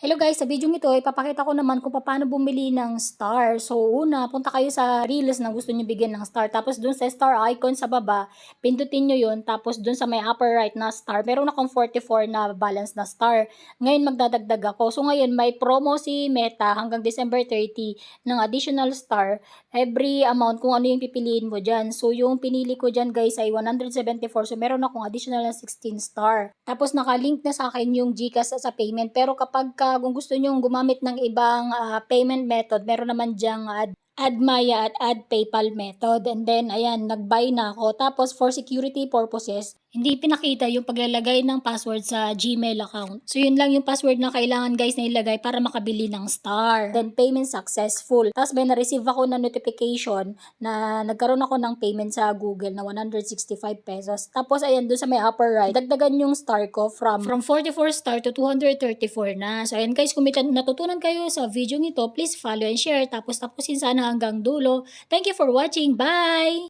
Hello guys, sa video ito, ipapakita ko naman kung paano bumili ng star. So una, punta kayo sa Reels na gusto nyo bigyan ng star. Tapos dun sa star icon sa baba, pindutin nyo yun. Tapos dun sa may upper right na star, meron akong 44 na balance na star. Ngayon magdadagdag ako. So ngayon may promo si Meta hanggang December 30 ng additional star. Every amount kung ano yung pipiliin mo dyan. So yung pinili ko dyan guys ay 174. So meron akong additional na 16 star. Tapos nakalink na sa akin yung Gcash sa payment. Pero kapag ka, kung gusto nyo gumamit ng ibang ah, payment method, meron naman dyang add, add Maya at add PayPal method. And then, ayan, nag-buy na ako. Tapos, for security purposes, hindi pinakita yung paglalagay ng password sa Gmail account. So, yun lang yung password na kailangan guys na ilagay para makabili ng star. Then, payment successful. Tapos, may na-receive ako na notification na nagkaroon ako ng payment sa Google na 165 pesos. Tapos, ayan, doon sa may upper right, dagdagan yung star ko from, from 44 star to 234 na. So, ayan guys, kung may natutunan kayo sa video nito, please follow and share. Tapos, tapusin sana hanggang dulo. Thank you for watching. Bye!